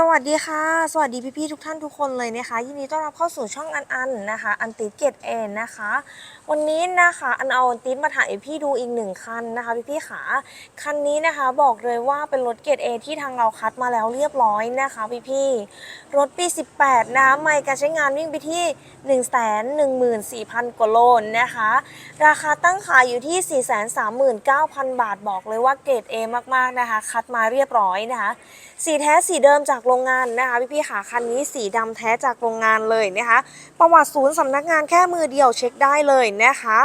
สวัสดีค่ะ สวัสดีพี่ๆทุกท่านทุกคนเลยนะคะยินดีต้อนรับเข้าสู่ช่องอันอันนะคะอันติดเกตเอนนะคะ วันนี้นะคะอันเอาอันติดมาถ่ายให้พี่ดูอีกหนึ่งคันนะคะพี่ๆขาคันนี้นะคะบอกเลยว่าเป็นรถเกตเอที่ทางเราคัดมาแล้วเรียบร้อยนะคะพี่ๆรถปี 18 นะไม่การใช้งานวิ่งไปที่ 1 1 4 0 0 0กว่าโลนะคะ ราคาตั้งขายอยู่ที่ 439,000 บาทบอกเลยว่าเกรด A มากๆนะคะ คัดมาเรียบร้อยนะคะสีแท้สีเดิมจากโรงงานนะคะพี่ๆค่ะคันนี้สีดำแท้จากโรงงานเลยนะคะ ประวัติศูนย์สำนักงานแค่มือเดียวเช็คได้เลยนะคะ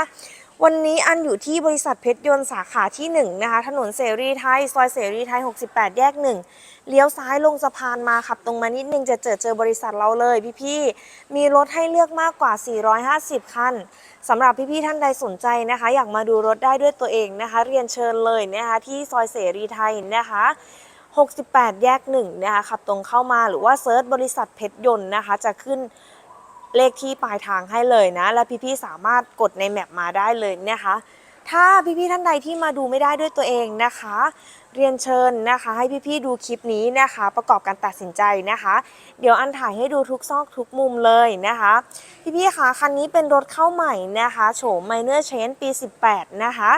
วันนี้อันอยู่ที่บริษัทเพชรยนต์สาขาที่1นะคะถนนเสรีไทย ซอยเสรีไทย 68 แยก 1 เลี้ยวซ้ายลงสะพานมาขับตรงมานิดนึงจะเจอเจอบริษัทเราเลยพี่ๆ มีรถให้เลือกมากกว่า 450 คันสำหรับพี่ๆ ท่านใดสนใจนะคะ อยากมาดูรถได้ด้วยตัวเองนะคะ เรียนเชิญเลยนะคะที่ซอยเสรีไทยนะคะ 68 แยกหนึ่งนะคะขับตรงเข้ามาหรือว่าเซิร์ชบริษัทเพชรยนต์นะคะจะขึ้นเลขที่ปลายทางให้เลยนะ และพี่ๆสามารถกดในแมปมาได้เลยนะคะ ถ้าพี่ๆท่านใดที่มาดูไม่ได้ด้วยตัวเองนะคะ เรียนเชิญนะคะ ให้พี่ๆดูคลิปนี้นะคะ ประกอบการตัดสินใจนะคะ เดี๋ยวอันถ่ายให้ดูทุกซอกทุกมุมเลยนะคะ พี่ๆคะคันนี้เป็นรถเข้าใหม่นะคะ โฉม Minor Change ปี 18 นะคะ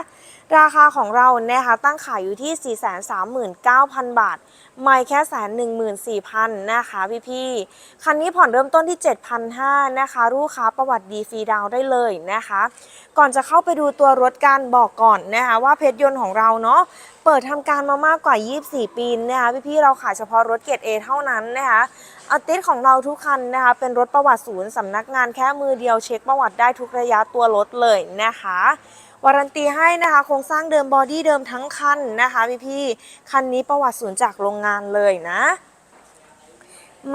ราคาของเรานะคะตั้งขายอยู่ที่ 439,000 บาท ไม่แค่แสนหนึ่งหมื่นสี่พันนะคะพี่ๆ คันนี้ผ่อนเริ่มต้นที่ 7,500นะคะ ลูกค้าประวัติดีฟรีดาวได้เลยนะคะ ก่อนจะเข้าไปดูตัวรถกันบอกก่อนนะคะว่าเพชรยนต์ของเราเนาะเปิดทำการมามากกว่า 24 ปีนะคะพี่ๆ เราขายเฉพาะรถเกรด A เท่านั้นนะคะอัติสของเราทุกคันนะคะเป็นรถประวัติศูนย์สำนักงานแค่มือเดียวเช็คประวัติได้ทุกระยะตัวรถเลยนะคะ วารันตีให้นะคะ โครงสร้างเดิมบอดี้เดิมทั้งคันนะคะพี่พี่ๆคันนี้ประวัติศูนย์จากโรงงานเลยนะ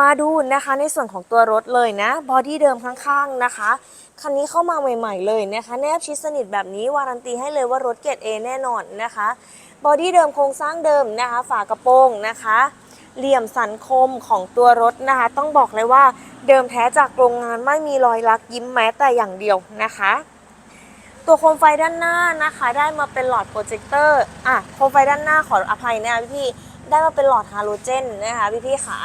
มาดูนะคะในส่วนของตัวรถเลยนะบอดี้เดิมข้างๆนะคะคันนี้เข้ามาใหม่ ๆ เลยนะคะ แนบชิดสนิทแบบนี้วารันตีให้เลยว่ารถเกรด A แน่นอนนะคะบอดี้เดิมโครงสร้างเดิมนะคะ ฝากระโปรงนะคะ เหลี่ยมสันคมของตัวรถนะคะ ต้องบอกเลยว่าเดิมแท้จากโรงงานไม่มีรอยลักยิ้มแม้แต่อย่างเดียวนะคะ ตัวโคมไฟด้านหน้านะคะ ได้มาเป็นหลอดโปรเจคเตอร์อะโคมไฟด้านหน้าขออภัยนะคะพี่ได้มาเป็นหลอดฮาโลเจนนะคะพี่ๆขา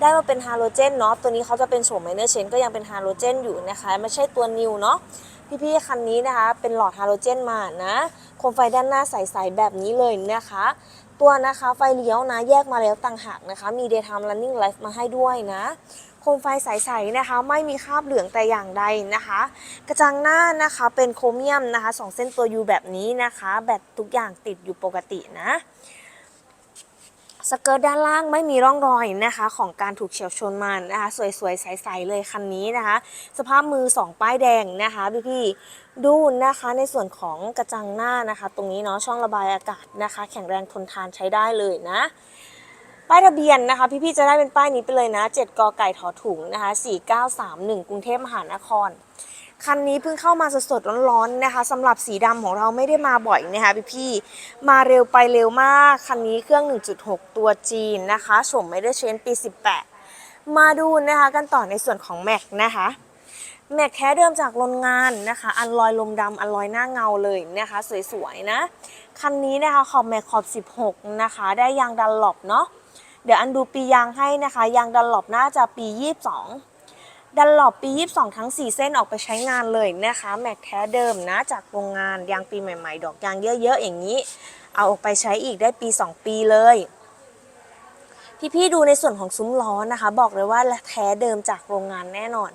ได้มาเป็นฮาโลเจนเนาะตัวนี้เขาจะเป็นโฉมไมเนอร์เชนก็ยังเป็นฮาโลเจนอยู่นะคะ ไม่ใช่ตัวนิวเนาะ พี่ๆคันนี้นะคะ เป็นหลอดฮาโลเจนมานะโคมไฟด้านหน้าใสๆแบบนี้เลยนะคะ ตัวนะคะไฟเลี้ยวนะแยกมาแล้วต่างหากนะคะ มี daytime running light มาให้ด้วยนะโคมไฟใสๆนะคะ ไม่มีคราบเหลืองแต่อย่างใดนะคะ กระจังหน้านะคะเป็นโครเมียมนะคะสองเส้นตัวยูแบบนี้นะคะ แบตทุกอย่างติดอยู่ปกตินะ สเกิร์ตด้านล่างไม่มีร่องรอยนะคะของการถูกเฉียวชนมานะคะ สวยๆ ใสๆเลยคันนี้นะคะ สภาพมือ 2 ป้ายแดงนะคะพี่ๆดูนะคะในส่วนของกระจังหน้านะคะ ตรงนี้เนาะช่องระบายอากาศนะคะ แข็งแรงทนทานใช้ได้เลยนะป้ายทะเบียนนะคะ พี่ๆจะได้เป็นป้ายนี้ไปเลยนะ 7กไก่ถอถุงนะคะ 4931 กรุงเทพมหานคร คันนี้เพิ่งเข้ามาสดๆร้อนๆนะคะสำหรับสีดำของเราไม่ได้มาบ่อยนะคะพี่ๆมาเร็วไปเร็วมาก คันนี้เครื่อง 1.6 ตัวจีนนะคะโฉมไม่ได้เชนปี 18 มาดูนะคะกันต่อในส่วนของแม็กนะคะแม็กแท้เดิมจากโรงงานนะคะ อันลอยลมดำอันลอยหน้าเงาเลยนะคะ สวยๆนะ คันนี้นะคะขอบแม็กขอบ 16 นะคะ ได้ยางดันหลบเนาะเดี๋ยวอันดูปียางให้นะคะ ยางดันหลบน่าจะปี 22 ดันหลบปี 22 ทั้ง 4 เส้นออกไปใช้งานเลยนะคะ แม็กแท้เดิมนะ จากโรงงานยางปีใหม่ๆ ดอกยางเยอะๆ อย่างนี้ เอาออกไปใช้อีกได้ปี 2 ปีเลยพี่ๆดูในส่วนของซุ้มล้อนะคะ บอกเลยว่าแท้เดิมจากโรงงานแน่นอน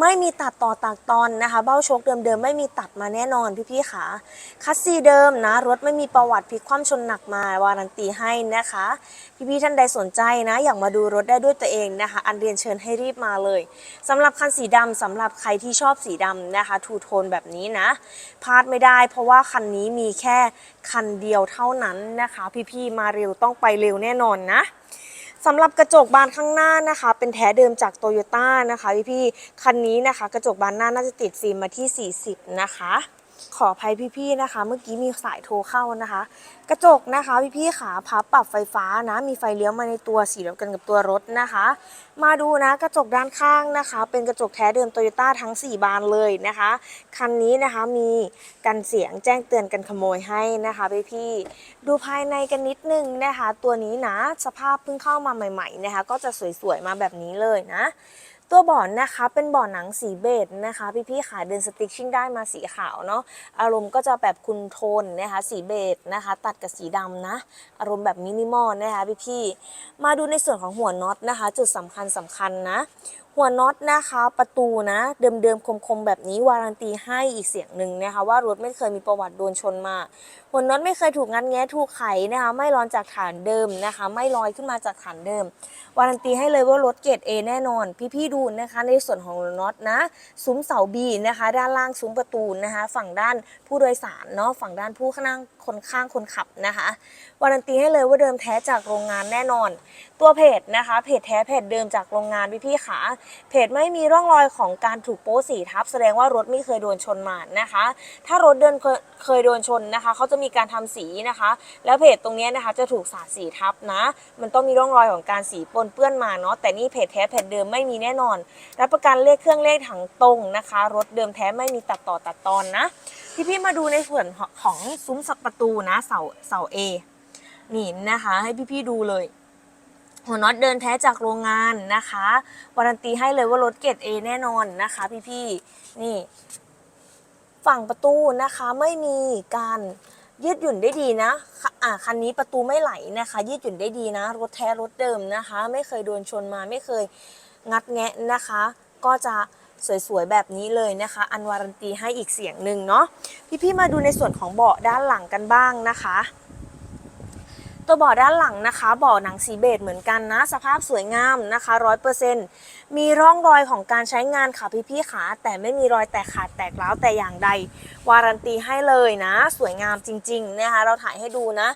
ไม่มีตัดต่อตักตอนนะคะ เบ้าชคเดิมๆไม่มีตัดมาแน่นอนพี่ๆขาคัสซีเดิมนะรถไม่มีประวัติพลิกคว่ำชนหนักมาวารันตีให้นะคะ พี่ๆท่านใดสนใจนะ อยากมาดูรถได้ด้วยตัวเองนะคะ อันเรียนเชิญให้รีบมาเลยสำหรับคันสีดำสำหรับใครที่ชอบสีดำนะคะทูโทนแบบนี้นะพลาดไม่ได้ เพราะว่าคันนี้มีแค่คันเดียวเท่านั้นนะคะ พี่ๆมาเร็วต้องไปเร็วแน่นอนนะ สำหรับกระจกบานข้างหน้านะคะ เป็นแท้เดิมจากโตโยต้านะคะพี่พี่คันนี้นะคะ กระจกบานหน้าน่าจะติดฟิล์มมาที่ 40 นะคะ ขออภัยพี่ๆนะคะ เมื่อกี้มีสายโทรเข้านะคะ กระจกนะคะพี่ๆขาพับปรับไฟฟ้านะ มีไฟเลี้ยวมาในตัวสีเดียวกันกับตัวรถนะคะ มาดูนะกระจกด้านข้างนะคะ เป็นกระจกแท้เดิมโตโยต้าทั้ง 4 บานเลยนะคะ คันนี้นะคะมีกันเสียงแจ้งเตือนกันขโมยให้นะคะพี่ๆดูภายในกันนิดนึงนะคะ ตัวนี้นะสภาพเพิ่งเข้ามาใหม่ ๆนะคะ ก็จะสวยๆมาแบบนี้เลยนะ ตัวบ่อนะคะเป็นบ่อนหนังสีเบจนะคะพี่ๆขาเดินสติกชิ่งได้มาสีขาวเนาะอารมณ์ก็จะแบบคุณโทนนะคะสีเบจนะคะ ตัดกับสีดำนะอารมณ์แบบมินิมอลนะคะพี่ๆมาดูในส่วนของหัวน็อตนะคะ จุดสำคัญสำคัญนะ หัวน็อตนะคะประตูนะเดิมๆคมๆแบบนี้วารันตีให้อีกเสียงหนึ่งนะคะ ว่ารถไม่เคยมีประวัติโดนชนมาหัวน็อตไม่เคยถูกงัดแงะถูกไขนะคะไม่ร้อนจากฐานเดิมนะคะ ไม่ลอยขึ้นมาจากฐานเดิม วารันตีให้เลยว่ารถเกรด A แน่นอน พี่ๆดูนะคะ ในส่วนของน็อตนะซุ้มเสาบีนะคะ ด้านล่างซุ้มประตูนะคะ ฝั่งด้านผู้โดยสารเนาะฝั่งด้านผู้ข้าง คนข้างคนขับนะคะวารันตีให้เลยว่าเดิมแท้จากโรงงานแน่นอน ตัวเพจนะคะเพจแท้เพจเดิมจากโรงงานพี่ๆขาเพจไม่มีร่องรอยของการถูกโป๊สีทับ แสดงว่ารถไม่เคยโดนชนมานะคะ ถ้ารถเดินเคยโดนชนนะคะเขาจะมีการทำสีนะคะ แล้วเพจตรงนี้นะคะจะถูกสาดสีทับนะ มันต้องมีร่องรอยของการสีปนเปื้อนมาเนาะแต่นี่เพจแท้เพจเดิมไม่มีแน่นอน รับประกันเลขเครื่องเลขถังตรงนะคะ รถเดิมแท้ไม่มีตัดต่อตัดตอนนะ พี่พี่มาดูในส่วนของซุ้มสักประตูนะเสาเสาเอนี่นะคะ ให้พี่พี่ๆดูเลย หัวน็อตเดินแท้จากโรงงานนะคะวารันตีให้เลยว่ารถเกรด A แน่นอนนะคะ พี่ๆนี่ฝั่งประตูนะคะไม่มีการยืดหยุ่นได้ดีนะค่ะอ่าคันนี้ประตูไม่ไหลนะคะ ยืดหยุ่นได้ดีนะ รถแท้รถเดิมนะคะ ไม่เคยโดนชนมาไม่เคยงัดแงะนะคะ ก็จะ สวยๆแบบนี้เลยนะคะ อันวารันตีให้อีกเสียงหนึ่งเนาะพี่ๆมาดูในส่วนของเบาะด้านหลังกันบ้างนะคะ ตัวเบาะด้านหลังนะคะเบาะหนังสีเบจเหมือนกันนะ สภาพสวยงามนะคะร้อยเปอร์เซ็นต์มีร่องรอยของการใช้งานค่ะพี่ๆขาแต่ไม่มีรอยแตกขาดแตกร้าวแต่อย่างใด วารันตีให้เลยนะ สวยงามจริงๆนะคะเราถ่ายให้ดูนะ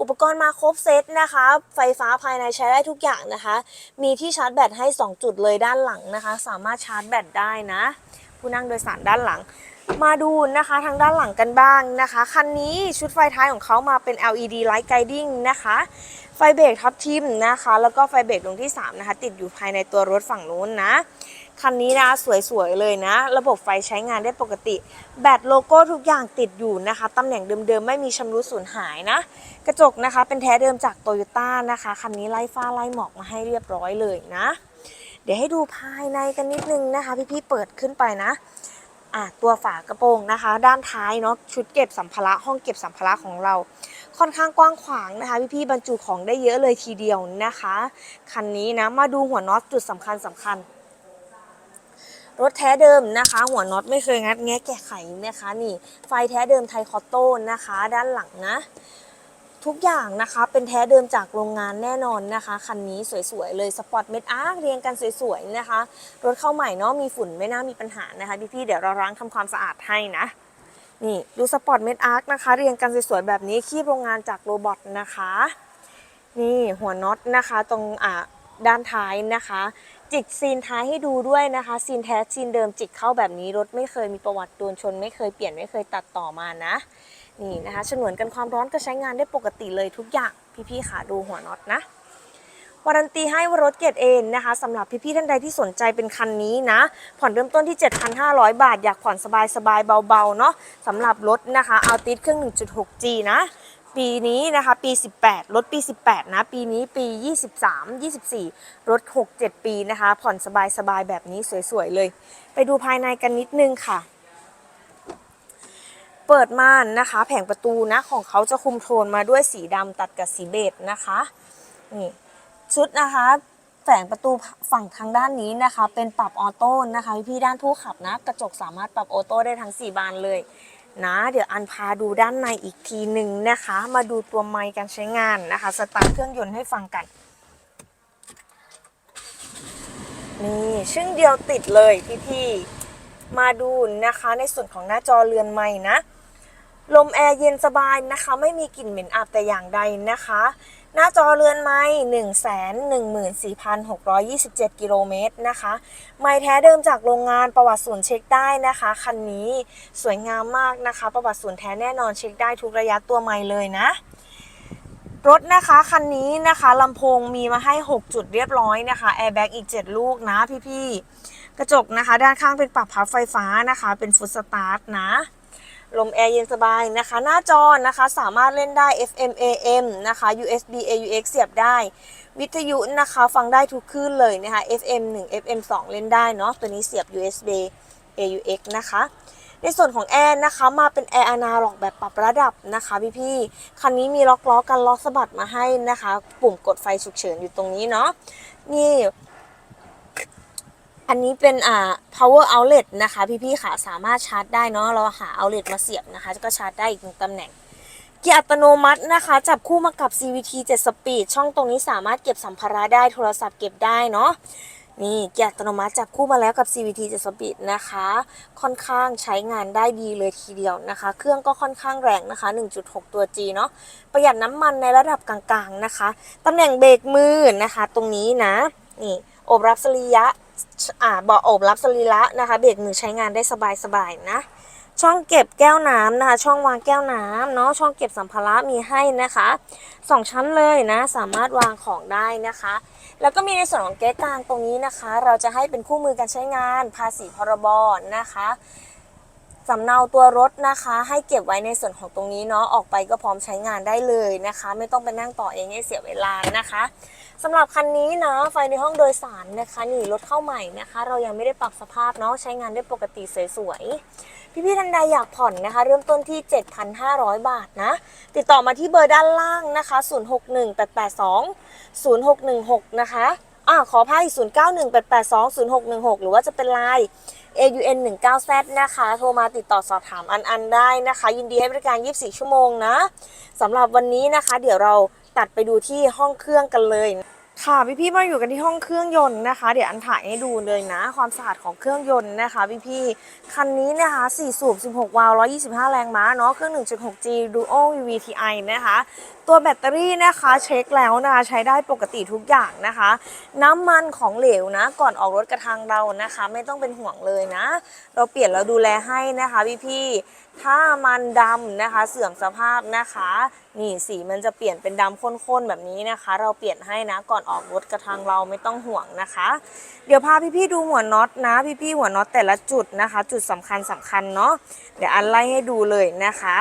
อุปกรณ์มาครบเซตนะคะ ไฟฟ้าภายในใช้ได้ทุกอย่างนะคะ มีที่ชาร์จแบตให้ 2 จุดเลยด้านหลังนะคะ สามารถชาร์จแบตได้นะ ผู้นั่งโดยสารด้านหลัง มาดูนะคะทางด้านหลังกันบ้างนะคะ คันนี้ชุดไฟท้ายของเขามาเป็น LED Light Guiding นะคะ ไฟเบรกทับทิมนะคะ แล้วก็ไฟเบรกดวงที่ 3 นะคะ ติดอยู่ภายในตัวรถฝั่งนู้นนะ คันนี้นะสวยๆเลยนะ ระบบไฟใช้งานได้ปกติ แบตโลโก้ทุกอย่างติดอยู่นะคะ ตำแหน่งเดิมๆ ไม่มีชำรุดสูญหายนะ กระจกนะคะเป็นแท้เดิมจากโตโยต้านะคะ คันนี้ไล่ฟ้าไล่หมอกมาให้เรียบร้อยเลยนะ เดี๋ยวให้ดูภายในกันนิดนึงนะคะ พี่ๆเปิดขึ้นไปนะ อะตัวฝากระโปรงนะคะ ด้านท้ายเนาะชุดเก็บสัมภาระห้องเก็บสัมภาระของเรา ค่อนข้างกว้างขวางนะคะพี่ๆบรรจุของได้เยอะเลยทีเดียวนะคะ คันนี้นะมาดูหัวน็อตจุดสำคัญสำคัญ รถแท้เดิมนะคะ หัวน็อตไม่เคยงัดแงะแกะไขนะคะนี่ไฟแท้เดิมไทยคอตโต้นะคะ ด้านหลังนะ ทุกอย่างนะคะเป็นแท้เดิมจากโรงงานแน่นอนนะคะ คันนี้สวยๆเลยสปอร์ตเม็ดอาร์เรียงกันสวยๆนะคะ รถเข้าใหม่เนาะมีฝุ่นไม่น่ามีปัญหานะคะพี่ๆเดี๋ยวเราล้างทำความสะอาดให้นะ นี่ดูสปอร์ตเม็ดอาร์นะคะ เรียงกันสวยๆแบบนี้คีบโรงงานจากโรบอทนะคะ นี่หัวน็อตนะคะตรงอ่าด้านท้ายนะคะ จิกซีนท้ายให้ดูด้วยนะคะซีนแท้ซีนเดิมจิกเข้าแบบนี้รถไม่เคยมีประวัติโดนชน ไม่เคยเปลี่ยนไม่เคยตัดต่อมานะ นี่นะคะฉนวนกันความร้อนก็ใช้งานได้ปกติเลยทุกอย่างพี่ๆขาดูหัวน็อตนะวารันตีให้ว่ารถเกรดเอนนะคะสำหรับพี่ๆท่านใดที่สนใจเป็นคันนี้นะ ผ่อนเริ่มต้นที่ 7,500 บาท อยากผ่อนสบายๆเบาๆเนาะสำหรับรถนะคะเอาติดเครื่อง 1.6G นะ ปีนี้นะคะปี 18 รถปี 18 นะ ปีนี้ปี 23 24 รถ 6-7 ปีนะคะ ผ่อนสบายๆแบบนี้สวยๆเลย ไปดูภายในกันนิดนึงค่ะ เปิดม่านนะคะ แผงประตูนะของเขาจะคุมโทนมาด้วยสีดำตัดกับสีเบจนะคะนี่ชุดนะคะแฝงประตูฝั่งทางด้านนี้นะคะ เป็นปรับออโต้นะคะพี่ด้านผู้ขับนะ กระจกสามารถปรับออโต้ได้ทั้ง 4 บานเลยนะ เดี๋ยวอันพาดูด้านในอีกทีหนึ่งนะคะ มาดูตัวไมค์การใช้งานนะคะ สตาร์ทเครื่องยนต์ให้ฟังกัน นี่ชึ่งเดียวติดเลยพี่ๆมาดูนะคะในส่วนของหน้าจอเรือนใหม่นะ ลมแอร์เย็นสบายนะคะ ไม่มีกลิ่นเหม็นอับแต่อย่างใดนะคะ หน้าจอเรือนไม้1 1 4 6 2 7กิโลเมตรนะคะ ไม้แท้เดิมจากโรงงานประวัติศูนย์เช็คได้นะคะ คันนี้สวยงามมากนะคะ ประวัติศูนย์แท้แน่นอนเช็คได้ทุกระยะตัวไม้เลยนะรถนะคะคันนี้นะคะลำโพงมีมาให้ 6 จุดเรียบร้อยนะคะแอร์แบ็กอีก 7 ลูกนะพี่ๆ กระจกนะคะ ด้านข้างเป็นปรับพับไฟฟ้านะคะ เป็นฟุตสตาร์ทนะ ลมแอร์เย็นสบายนะคะ หน้าจอนะคะสามารถเล่นได้ FM AM นะคะ USB AUX เสียบได้ วิทยุนะคะฟังได้ทุกคลื่นเลยนะคะ FM 1 FM 2 เล่นได้เนาะตัวนี้เสียบ USB AUX นะคะ ในส่วนของแอร์นะคะมาเป็นแอร์อนาล็อกแบบปรับระดับนะคะพี่ๆคันนี้มีล็อกล้อกันล็อกสะบัดมาให้นะคะ ปุ่มกดไฟฉุกเฉินอยู่ตรงนี้เนาะนี่ อันนี้เป็นอ่า power outlet นะคะ พี่ๆค่ะสามารถชาร์จได้เนาะเราหา outlet มาเสียบนะคะ ก็ชาร์จได้อีกหนึ่งตำแหน่ง เกียร์อัตโนมัตินะคะ จับคู่มากับ CVT 7 Speed ช่องตรงนี้สามารถเก็บสัมภาระได้โทรศัพท์เก็บได้เนาะนี่เกียร์อัตโนมัติจับคู่มาแล้วกับ CVT 7 Speed นะคะ ค่อนข้างใช้งานได้ดีเลยทีเดียวนะคะ เครื่องก็ค่อนข้างแรงนะคะ 1.6 ตัว G เนาะประหยัดน้ำมันในระดับกลางๆนะคะตำแหน่งเบรกมือนะคะ ตรงนี้นะนี่อบรับสรีระ เบาะโอบรับสรีระนะคะ เบรกมือใช้งานได้สบายๆนะ ช่องเก็บแก้วน้ำนะคะ ช่องวางแก้วน้ำเนาะ ช่องเก็บสัมภาระมีให้นะคะสองชั้นเลยนะ สามารถวางของได้นะคะ แล้วก็มีในส่วนของเก๊กลางตรงนี้นะคะ เราจะให้เป็นคู่มือการใช้งาน ภาษีพรบนะคะสำเนาตัวรถนะคะ ให้เก็บไว้ในส่วนของตรงนี้เนาะออกไปก็พร้อมใช้งานได้เลยนะคะ ไม่ต้องไปนั่งต่อเองให้เสียเวลานะคะ สำหรับคันนี้นะไฟในห้องโดยสารนะคะนี่รถเข้าใหม่นะคะ เรายังไม่ได้ปรับสภาพเนาะใช้งานได้ปกติสวยๆพี่ๆท่านใดอยากผ่อนนะคะ เริ่มต้นที่ 7,500 บาทนะ ติดต่อมาที่เบอร์ด้านล่างนะคะ 061882 0616 นะคะอ่าขออภัย091882 0616 หรือว่าจะเป็นไลน์ AUN 19 Z นะคะ โทรมาติดต่อสอบถามอันอันๆได้นะคะ ยินดีให้บริการ 24 ชั่วโมงนะสำหรับวันนี้นะคะ เดี๋ยวเรา ตัดไปดูที่ห้องเครื่องกันเลย ค่ะพี่พี่มาอยู่กันที่ห้องเครื่องยนต์นะคะ เดี๋ยวอันถ่ายให้ดูเลยนะ ความสะอาดของเครื่องยนต์นะคะพี่พี่คันนี้นะคะ4สูบ 16 วาล์ว125 แรงม้าเนาะเครื่อง 1.6G Duo VVTi นะคะ ตัวแบตเตอรี่นะคะเช็คแล้วนะคะใช้ได้ปกติทุกอย่างนะคะ น้ำมันของเหลวนะ ก่อนออกรถกระทางเรานะคะ ไม่ต้องเป็นห่วงเลยนะ เราเปลี่ยนเราดูแลให้นะคะพี่พี่ ถ้ามันดำนะคะ เสื่อมสภาพนะคะ นี่สีมันจะเปลี่ยนเป็นดำข้นๆแบบนี้นะคะ เราเปลี่ยนให้นะก่อนออกรถกระทางเราไม่ต้องห่วงนะคะ เดี๋ยวพาพี่ๆดูหัวน็อตนะพี่ๆหัวน็อตแต่ละจุดนะคะ จุดสำคัญสำคัญเนาะเดี๋ยวอันไล่ให้ดูเลยนะคะ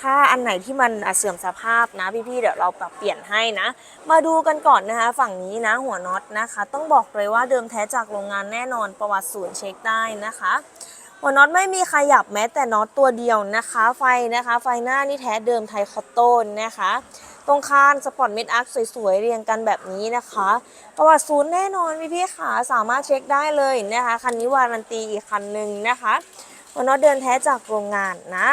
ถ้าอันไหนที่มันเสื่อมสภาพนะพี่ๆเดี๋ยวเราปรับเปลี่ยนให้นะ มาดูกันก่อนนะคะ ฝั่งนี้นะหัวน็อตนะคะ ต้องบอกเลยว่าเดิมแท้จากโรงงานแน่นอนประวัติศูนย์เช็คได้นะคะ หัวน็อตไม่มีขยับแม้แต่น็อตตัวเดียวนะคะ ไฟนะคะ ไฟหน้านี่แท้เดิมไทยคอตโตนนะคะ ตรงคานสปอร์ตเมดอาร์คสวยๆ เรียงกันแบบนี้นะคะ ประวัติศูนย์แน่นอนพี่พี่ๆขาสามารถเช็คได้เลยนะคะ คันนี้วารันตีอีกคันหนึ่งนะคะหัวน็อตเดินแท้จากโรงงานนะ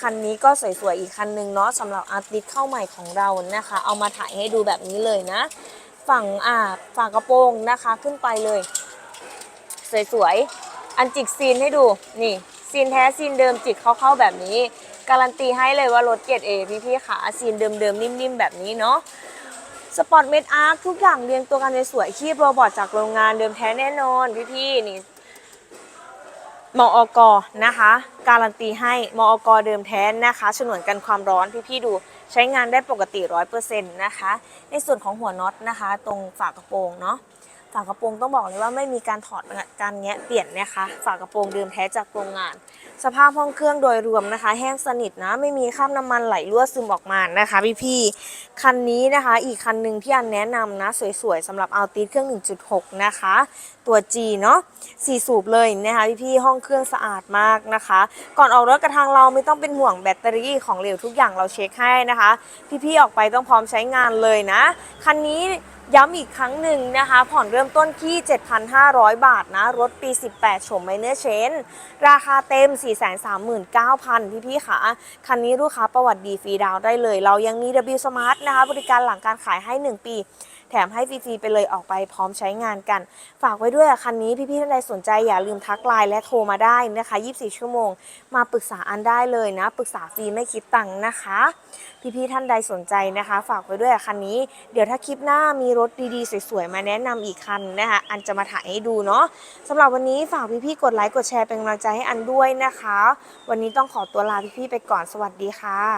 คันนี้ก็สวยๆอีกคันหนึ่งเนาะสำหรับอาร์ติสเข้าใหม่ของเรานะคะ เอามาถ่ายให้ดูแบบนี้เลยนะ ฝั่งอ่าฝากระโปรงนะคะขึ้นไปเลย สวยๆ อันจิกซีนให้ดูนี่ซีนแท้ซีนเดิมจิกเข้าๆแบบนี้ การันตีให้เลยว่ารถเกรดเอพี่ๆขาซีนเดิมๆนิ่มๆแบบนี้เนาะสปอร์ตเมดอาร์คทุกอย่างเรียงตัวกันสวยๆคีบโรบอทจากโรงงานเดิมแท้แน่นอนพี่ๆนี่มอกนะคะ การันตีให้มอกเดิมแท้นะคะฉนวนกันความร้อนพี่ๆดูใช้งานได้ปกติ 100%นะคะ ในส่วนของหัวน็อตนะคะ ตรงฝากระโปรงเนาะ ฝากระโปรงต้องบอกเลยว่าไม่มีการถอดการแงะเปลี่ยนนะคะฝากระโปรงเดิมแท้จากโรงงาน สภาพห้องเครื่องโดยรวมนะคะ แห้งสนิทนะไม่มีคราบน้ำมันไหลรั่วซึมออกมานะคะพี่ๆคันนี้นะคะ อีกคันหนึ่งที่อันแนะนำนะ สวยๆสำหรับเอาตีเครื่อง 1.6 นะคะ ตัว G เนาะสี่สูบเลยนะคะพี่ๆห้องเครื่องสะอาดมากนะคะ ก่อนออกรถกระทางเราไม่ต้องเป็นห่วงแบตเตอรี่ของเหลวทุกอย่างเราเช็คให้นะคะ พี่ๆออกไปต้องพร้อมใช้งานเลยนะคันนี้ ย้ำอีกครั้งหนึ่งนะคะ ผ่อนเริ่มต้นที่ 7,500 บาทนะ รถปี 18 ชมไมเนอร์เชน ราคาเต็ม 439,000 พี่ๆค่ะ คันนี้ลูกค้าประวัติดีฟรีดาวได้เลย เรายังมี W Smart นะคะ บริการหลังการขายให้ 1 ปี ถถมให้ฟรีๆไปเลยออกไปพร้อมใช้งานกัน ฝากไว้ด้วยคันนี้พี่ๆท่านใดสนใจอย่าลืมทักไลน์และโทรมาได้นะคะ 24 ชั่วโมง มาปรึกษาอันได้เลยนะ ปรึกษาฟรีไม่คิดตังค์นะคะ พี่ๆท่านใดสนใจนะคะ ฝากไว้ด้วยคันนี้ เดี๋ยวถ้าคลิปหน้ามีรถดีๆสวยๆมาแนะนำอีกคันนะคะอันจะมาถ่ายให้ดูเนาะสำหรับวันนี้ฝากพี่ๆกดไลค์กดแชร์เป็นกำลังใจให้อันด้วยนะคะ วันนี้ต้องขอตัวลาพี่ๆไปก่อนสวัสดีค่ะ